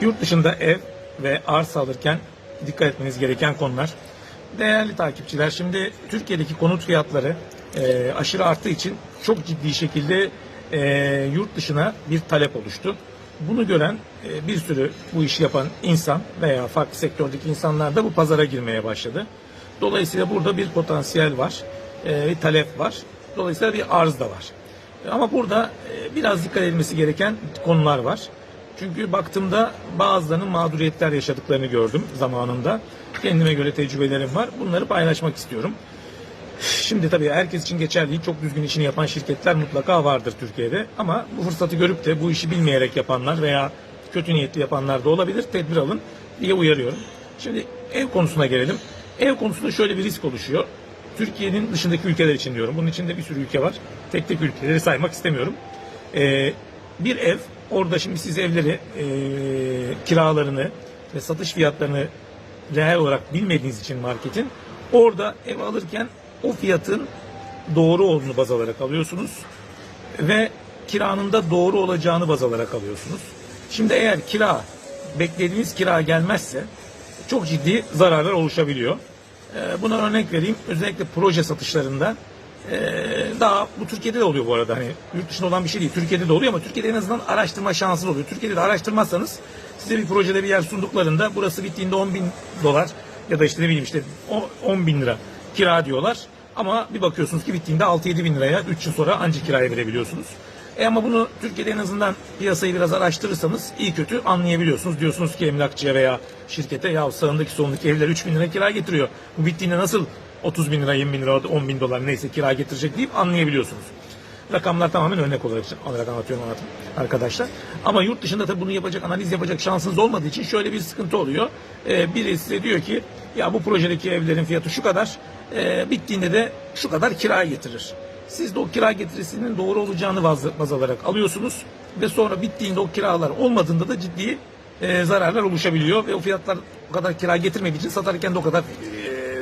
Yurt dışında ev ve arsa alırken dikkat etmeniz gereken konular. Değerli takipçiler, şimdi Türkiye'deki konut fiyatları e, aşırı arttığı için çok ciddi şekilde e, yurt dışına bir talep oluştu. Bunu gören e, bir sürü bu işi yapan insan veya farklı sektördeki insanlar da bu pazara girmeye başladı. Dolayısıyla burada bir potansiyel var, e, bir talep var. Dolayısıyla bir arz da var. Ama burada e, biraz dikkat edilmesi gereken konular var. Çünkü baktığımda bazılarının mağduriyetler yaşadıklarını gördüm zamanında. Kendime göre tecrübelerim var. Bunları paylaşmak istiyorum. Şimdi tabii herkes için geçerli. Çok düzgün işini yapan şirketler mutlaka vardır Türkiye'de. Ama bu fırsatı görüp de bu işi bilmeyerek yapanlar veya kötü niyetli yapanlar da olabilir. Tedbir alın diye uyarıyorum. Şimdi ev konusuna gelelim. Ev konusunda şöyle bir risk oluşuyor. Türkiye'nin dışındaki ülkeler için diyorum. Bunun içinde bir sürü ülke var. Tek tek ülkeleri saymak istemiyorum. Ee, bir ev, orada şimdi siz evleri, e, kiralarını ve satış fiyatlarını reel olarak bilmediğiniz için marketin orada ev alırken o fiyatın doğru olduğunu baz alarak alıyorsunuz ve kiranın da doğru olacağını baz alarak alıyorsunuz. Şimdi eğer kira beklediğiniz kira gelmezse çok ciddi zararlar oluşabiliyor. Ee, Buna örnek vereyim. Özellikle proje satışlarında ee, daha bu Türkiye'de de oluyor bu arada. Hani yurt dışında olan bir şey değil. Türkiye'de de oluyor ama Türkiye'de en azından araştırma şansınız oluyor. Türkiye'de de araştırmazsanız size bir projede bir yer sunduklarında burası bittiğinde 10 bin dolar ya da işte ne bileyim işte o- 10 bin lira kira diyorlar. Ama bir bakıyorsunuz ki bittiğinde 6-7 bin liraya 3 yıl sonra ancak kiraya verebiliyorsunuz. E ama bunu Türkiye'de en azından piyasayı biraz araştırırsanız iyi kötü anlayabiliyorsunuz. Diyorsunuz ki emlakçıya veya şirkete ya sağındaki solundaki evler 3 bin lira kira getiriyor. Bu bittiğinde nasıl 30 bin lira, 20 bin lira, 10 bin dolar neyse kira getirecek deyip anlayabiliyorsunuz. Rakamlar tamamen örnek olarak, olarak anlatıyorum arkadaşlar. Ama yurt dışında tabii bunu yapacak, analiz yapacak şansınız olmadığı için şöyle bir sıkıntı oluyor. Ee, biri size diyor ki ya bu projedeki evlerin fiyatı şu kadar, ee, bittiğinde de şu kadar kira getirir. Siz de o kira getirisinin doğru olacağını baz, baz alarak alıyorsunuz ve sonra bittiğinde o kiralar olmadığında da ciddi e, zararlar oluşabiliyor ve o fiyatlar o kadar kira getirmediği için satarken de o kadar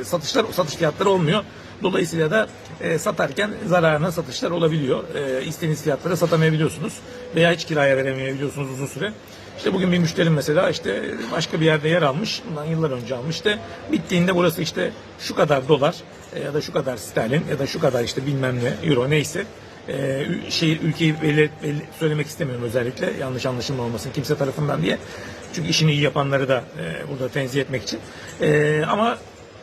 satışlar satış fiyatları olmuyor. Dolayısıyla da e, satarken zararına satışlar olabiliyor. E, istediğiniz fiyatlara satamayabiliyorsunuz veya hiç kiraya veremeyebiliyorsunuz uzun süre. İşte bugün bir müşterim mesela işte başka bir yerde yer almış. Bundan yıllar önce almış. İşte bittiğinde burası işte şu kadar dolar e, ya da şu kadar sterlin ya da şu kadar işte bilmem ne euro neyse e, şey ülkeyi belli, belli- söylemek istemiyorum özellikle yanlış anlaşılma olmasın kimse tarafından diye. Çünkü işini iyi yapanları da e, burada tenzih etmek için. E, ama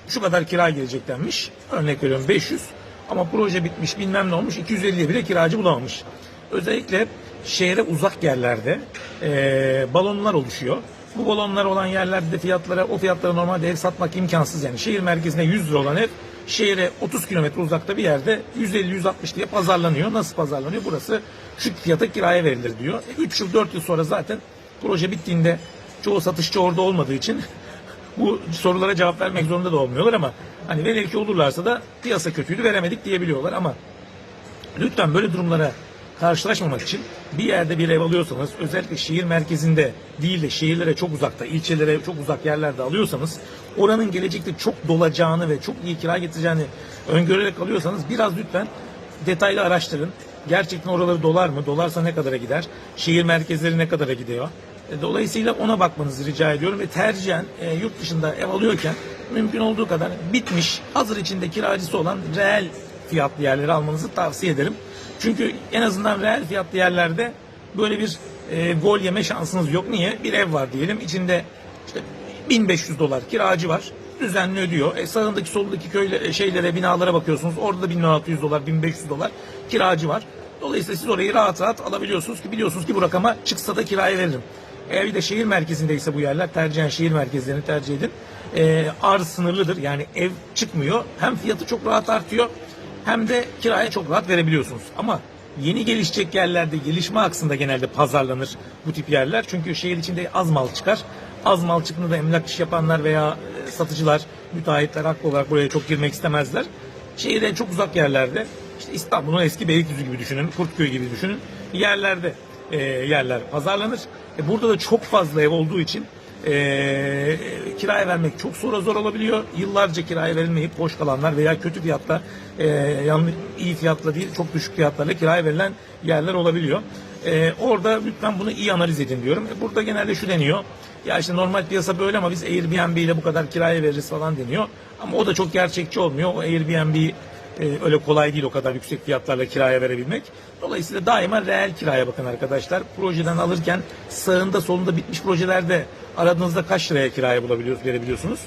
şu kadar kira gelecek denmiş. Örnek veriyorum 500 ama proje bitmiş bilmem ne olmuş 250'ye bile kiracı bulamamış. Özellikle şehre uzak yerlerde e, balonlar oluşuyor. Bu balonlar olan yerlerde de fiyatlara, o fiyatlara normalde ev satmak imkansız yani. Şehir merkezine 100 lira olan ev şehre 30 kilometre uzakta bir yerde 150-160 diye pazarlanıyor. Nasıl pazarlanıyor? Burası şu fiyata kiraya verilir diyor. 3 yıl 4 yıl sonra zaten proje bittiğinde çoğu satışçı orada olmadığı için bu sorulara cevap vermek zorunda da olmuyorlar ama hani velev ki olurlarsa da piyasa kötüydü veremedik diyebiliyorlar ama lütfen böyle durumlara karşılaşmamak için bir yerde bir ev alıyorsanız özellikle şehir merkezinde değil de şehirlere çok uzakta, ilçelere çok uzak yerlerde alıyorsanız oranın gelecekte çok dolacağını ve çok iyi kira getireceğini öngörerek alıyorsanız biraz lütfen detaylı araştırın. Gerçekten oraları dolar mı? Dolarsa ne kadara gider? Şehir merkezleri ne kadara gidiyor? E, Dolayısıyla ona bakmanızı rica ediyorum ve tercihen e, yurt dışında ev alıyorken mümkün olduğu kadar bitmiş, hazır içinde kiracısı olan reel fiyatlı yerleri almanızı tavsiye ederim. Çünkü en azından reel fiyatlı yerlerde böyle bir e, gol yeme şansınız yok. Niye? Bir ev var diyelim. içinde işte 1500 dolar kiracı var. Düzenli ödüyor. E, sağındaki solundaki köyle, şeylere, binalara bakıyorsunuz. Orada da 1600 dolar, 1500 dolar kiracı var. Dolayısıyla siz orayı rahat rahat alabiliyorsunuz ki biliyorsunuz ki bu rakama çıksa da kiraya veririm. Eğer de şehir merkezindeyse bu yerler tercihen şehir merkezlerini tercih edin. E, arz sınırlıdır. Yani ev çıkmıyor. Hem fiyatı çok rahat artıyor hem de kiraya çok rahat verebiliyorsunuz. Ama yeni gelişecek yerlerde gelişme aksında genelde pazarlanır bu tip yerler. Çünkü şehir içinde az mal çıkar. Az mal çıktığında da emlak iş yapanlar veya e, satıcılar, müteahhitler haklı olarak buraya çok girmek istemezler. Şehirden çok uzak yerlerde işte İstanbul'un eski Beylikdüzü gibi düşünün, Kurtköy gibi düşünün yerlerde e, yerler pazarlanır. E, burada da çok fazla ev olduğu için e, kiraya vermek çok sonra zor olabiliyor. Yıllarca kiraya verilmeyip boş kalanlar veya kötü fiyatla e, yanlış iyi fiyatla değil çok düşük fiyatlarla kiraya verilen yerler olabiliyor. E, orada lütfen bunu iyi analiz edin diyorum. E, burada genelde şu deniyor. Ya işte normal piyasa böyle ama biz Airbnb ile bu kadar kiraya veririz falan deniyor. Ama o da çok gerçekçi olmuyor. O Airbnb e, öyle kolay değil o kadar yüksek fiyatlarla kiraya verebilmek. Dolayısıyla daima reel kiraya bakın arkadaşlar. Projeden alırken sağında solunda bitmiş projelerde aradığınızda kaç liraya kiraya bulabiliyorsunuz, verebiliyorsunuz.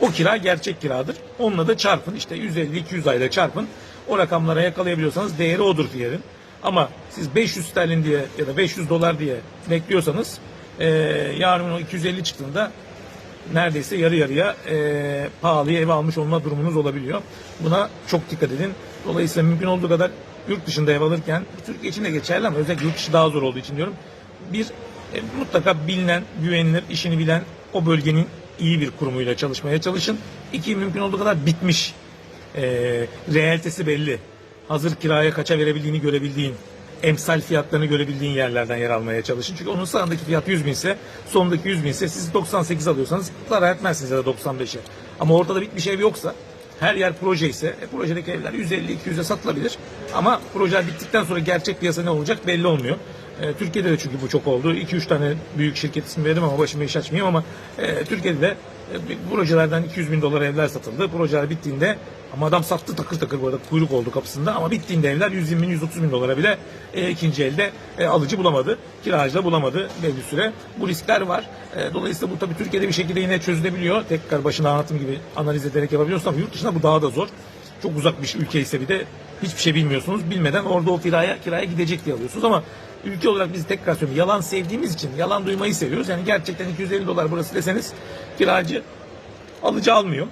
O kira gerçek kiradır. Onunla da çarpın işte 150-200 ayda çarpın. O rakamlara yakalayabiliyorsanız değeri odur yerin. Ama siz 500 sterlin diye ya da 500 dolar diye bekliyorsanız e, yarın o 250 çıktığında neredeyse yarı yarıya e, pahalıya ev almış olma durumunuz olabiliyor. Buna çok dikkat edin. Dolayısıyla mümkün olduğu kadar yurt dışında ev alırken, Türkiye için de geçerli ama özellikle yurt dışı daha zor olduğu için diyorum. Bir, e, mutlaka bilinen, güvenilir, işini bilen o bölgenin iyi bir kurumuyla çalışmaya çalışın. İki, mümkün olduğu kadar bitmiş, e, realitesi belli. Hazır kiraya kaça verebildiğini görebildiğin, emsal fiyatlarını görebildiğin yerlerden yer almaya çalışın. Çünkü onun sağındaki fiyat 100 bin ise sondaki 100 bin ise siz 98 alıyorsanız zarar etmezsiniz ya da 95'e. Ama ortada bitmiş ev yoksa her yer proje ise e, projedeki evler 150-200'e satılabilir. Ama projeler bittikten sonra gerçek piyasa ne olacak belli olmuyor. E, Türkiye'de de çünkü bu çok oldu. 2-3 tane büyük şirket ismi verdim ama başıma iş açmayayım ama e, Türkiye'de de projelerden 200 bin dolar evler satıldı. Projeler bittiğinde ama adam sattı takır takır bu arada kuyruk oldu kapısında ama bittiğinde evler 120 bin 130 bin dolara bile e, ikinci elde e, alıcı bulamadı. Kiracı da bulamadı belli süre. Bu riskler var. E, dolayısıyla bu tabii Türkiye'de bir şekilde yine çözülebiliyor. Tekrar başına anlattığım gibi analiz ederek yapabiliyorsun ama yurt dışında bu daha da zor. Çok uzak bir ülke ise bir de hiçbir şey bilmiyorsunuz. Bilmeden orada o kiraya kiraya gidecek diye alıyorsunuz ama ülke olarak biz tekrar söylüyorum yalan sevdiğimiz için yalan duymayı seviyoruz. Yani gerçekten 250 dolar burası deseniz kiracı alıcı almıyor.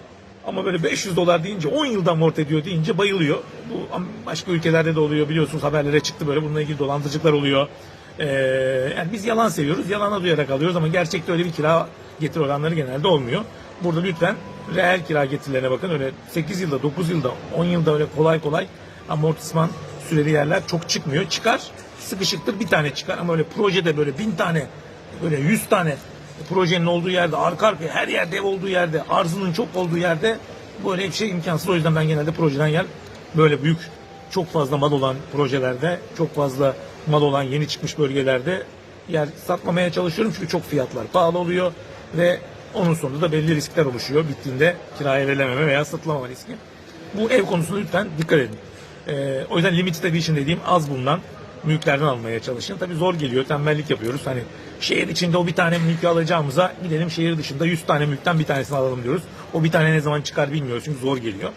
Ama böyle 500 dolar deyince 10 yıldan amorti ediyor deyince bayılıyor. Bu başka ülkelerde de oluyor biliyorsunuz haberlere çıktı böyle bununla ilgili dolandırıcılıklar oluyor. Ee, yani biz yalan seviyoruz, yalana duyarak alıyoruz ama gerçekte öyle bir kira getir oranları genelde olmuyor. Burada lütfen reel kira getirilerine bakın. Öyle 8 yılda, 9 yılda, 10 yılda öyle kolay kolay amortisman süreli yerler çok çıkmıyor. Çıkar, sıkışıktır bir tane çıkar ama öyle projede böyle bin tane, böyle 100 tane projenin olduğu yerde, arka arkaya her yerde ev olduğu yerde, arzının çok olduğu yerde böyle bir şey imkansız. O yüzden ben genelde projeden yer böyle büyük, çok fazla mal olan projelerde, çok fazla mal olan yeni çıkmış bölgelerde yer satmamaya çalışıyorum. Çünkü çok fiyatlar pahalı oluyor ve onun sonunda da belli riskler oluşuyor. Bittiğinde kiraya verilememe veya satılamama riski. Bu ev konusunda lütfen dikkat edin. Ee, o yüzden limited edition dediğim az bulunan mülklerden almaya çalışın. Tabii zor geliyor, tembellik yapıyoruz. Hani şehir içinde o bir tane mülkü alacağımıza gidelim şehir dışında 100 tane mülkten bir tanesini alalım diyoruz. O bir tane ne zaman çıkar bilmiyoruz çünkü zor geliyor.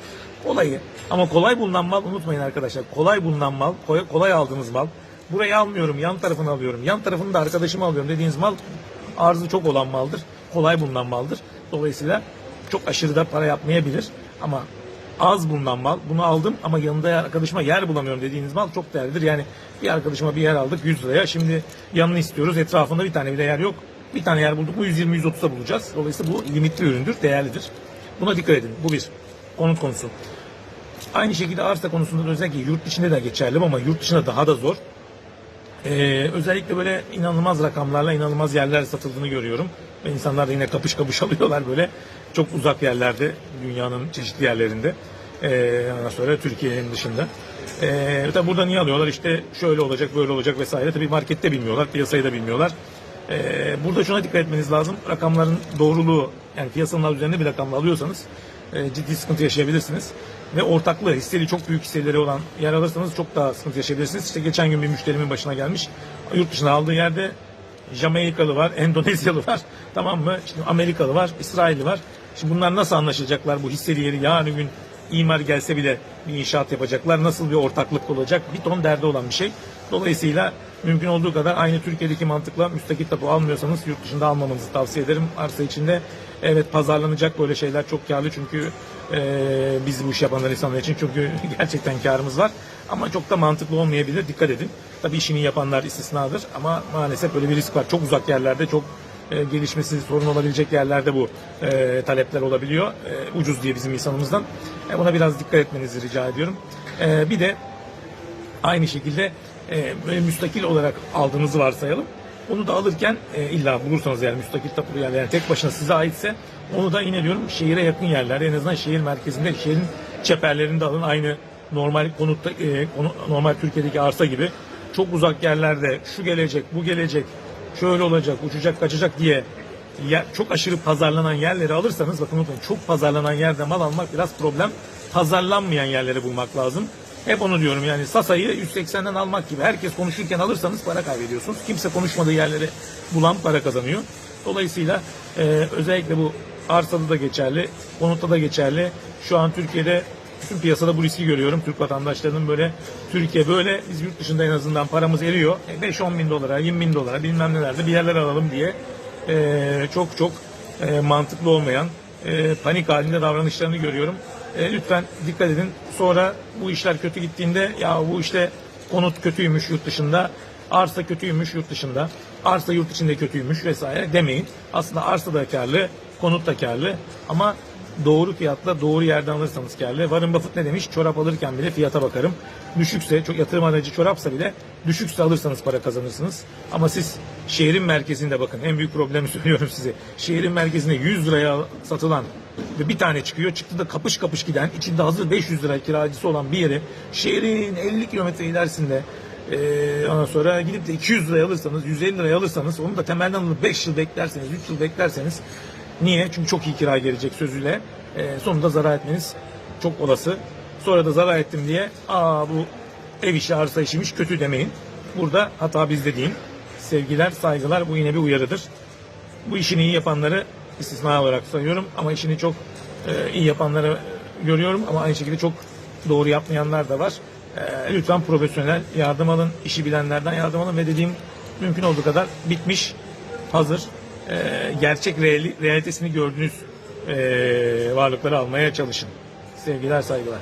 Olayı ama kolay bulunan mal unutmayın arkadaşlar. Kolay bulunan mal, kolay, kolay aldığınız mal. Burayı almıyorum, yan tarafını alıyorum. Yan tarafını da arkadaşımı alıyorum dediğiniz mal arzı çok olan maldır. Kolay bulunan maldır. Dolayısıyla çok aşırı da para yapmayabilir. Ama az bulunan mal. Bunu aldım ama yanında arkadaşıma yer bulamıyorum dediğiniz mal çok değerlidir. Yani bir arkadaşıma bir yer aldık 100 liraya. Şimdi yanını istiyoruz. Etrafında bir tane bile yer yok. Bir tane yer bulduk mu 120-130'a bulacağız. Dolayısıyla bu limitli üründür, değerlidir. Buna dikkat edin. Bu bir. Konut konusu. Aynı şekilde arsa konusunda da özellikle yurt içinde de geçerli ama yurt dışında daha da zor. Ee, özellikle böyle inanılmaz rakamlarla inanılmaz yerler satıldığını görüyorum. Ve insanlar da yine kapış kapış alıyorlar böyle. Çok uzak yerlerde, dünyanın çeşitli yerlerinde. Ee, sonra Türkiye'nin dışında. Ee, tabii burada niye alıyorlar? İşte şöyle olacak, böyle olacak vesaire. Tabii markette bilmiyorlar, piyasayı da bilmiyorlar. Ee, burada şuna dikkat etmeniz lazım. Rakamların doğruluğu, yani piyasanın üzerinde bir rakamla alıyorsanız e, ciddi sıkıntı yaşayabilirsiniz. Ve ortaklığı, hisseli çok büyük hisseleri olan yer alırsanız çok daha sıkıntı yaşayabilirsiniz. İşte geçen gün bir müşterimin başına gelmiş. Yurt dışına aldığı yerde Jamaikalı var, Endonezyalı var, tamam mı? Şimdi Amerikalı var, İsrailli var. Şimdi bunlar nasıl anlaşacaklar bu hisseli yeri? Yarın gün imar gelse bile bir inşaat yapacaklar. Nasıl bir ortaklık olacak? Bir ton derdi olan bir şey. Dolayısıyla mümkün olduğu kadar aynı Türkiye'deki mantıkla müstakil tapu almıyorsanız yurt dışında almamanızı tavsiye ederim. Arsa içinde evet pazarlanacak böyle şeyler çok karlı çünkü e, biz bu iş yapanlar insanlar için çünkü gerçekten karımız var. Ama çok da mantıklı olmayabilir. Dikkat edin. Tabii işini yapanlar istisnadır ama maalesef böyle bir risk var. Çok uzak yerlerde çok e, gelişmesi sorun olabilecek yerlerde bu e, talepler olabiliyor. E, ucuz diye bizim insanımızdan. E, buna biraz dikkat etmenizi rica ediyorum. E, bir de aynı şekilde e, böyle müstakil olarak aldığınızı varsayalım. Onu da alırken e, illa bulursanız yani müstakil tapulu yerler yani tek başına size aitse onu da yine diyorum şehire yakın yerler en azından şehir merkezinde şehrin çeperlerinde alın aynı normal konutta e, normal Türkiye'deki arsa gibi çok uzak yerlerde şu gelecek, bu gelecek, şöyle olacak, uçacak, kaçacak diye ya- çok aşırı pazarlanan yerleri alırsanız bakın unutmayın çok pazarlanan yerde mal almak biraz problem. Pazarlanmayan yerleri bulmak lazım. Hep onu diyorum yani Sasa'yı 180'den almak gibi. Herkes konuşurken alırsanız para kaybediyorsunuz. Kimse konuşmadığı yerleri bulan para kazanıyor. Dolayısıyla e, özellikle bu arsada da geçerli, konutta da geçerli. Şu an Türkiye'de bütün piyasada bu riski görüyorum. Türk vatandaşlarının böyle Türkiye böyle biz yurt dışında en azından paramız eriyor. E, 5-10 bin dolara, 20 bin dolara bilmem nelerde bir yerler alalım diye e, çok çok e, mantıklı olmayan e, panik halinde davranışlarını görüyorum. E, lütfen dikkat edin. Sonra bu işler kötü gittiğinde ya bu işte konut kötüymüş yurt dışında, arsa kötüymüş yurt dışında, arsa yurt içinde kötüymüş vesaire demeyin. Aslında arsa da karlı, konut da karlı ama doğru fiyatla doğru yerden alırsanız karlı. Warren Buffett ne demiş? Çorap alırken bile fiyata bakarım. Düşükse, çok yatırım aracı çorapsa bile düşükse alırsanız para kazanırsınız. Ama siz şehrin merkezinde bakın en büyük problemi söylüyorum size. Şehrin merkezinde 100 liraya satılan ve bir tane çıkıyor. Çıktı da kapış kapış giden, içinde hazır 500 lira kiracısı olan bir yeri şehrin 50 kilometre ilerisinde ee, ondan sonra gidip de 200 liraya alırsanız, 150 liraya alırsanız onu da temelden alıp 5 yıl beklerseniz, 3 yıl beklerseniz niye? Çünkü çok iyi kira gelecek sözüyle e, sonunda zarar etmeniz çok olası. Sonra da zarar ettim diye aa bu ev işi arsa işiymiş kötü demeyin. Burada hata bizde değil. Sevgiler, saygılar bu yine bir uyarıdır. Bu işini iyi yapanları istisna olarak sayıyorum ama işini çok e, iyi yapanları görüyorum ama aynı şekilde çok doğru yapmayanlar da var. E, lütfen profesyonel yardım alın, işi bilenlerden yardım alın ve dediğim mümkün olduğu kadar bitmiş, hazır, e, gerçek reali- realitesini gördüğünüz e, varlıkları almaya çalışın. Sevgiler, saygılar.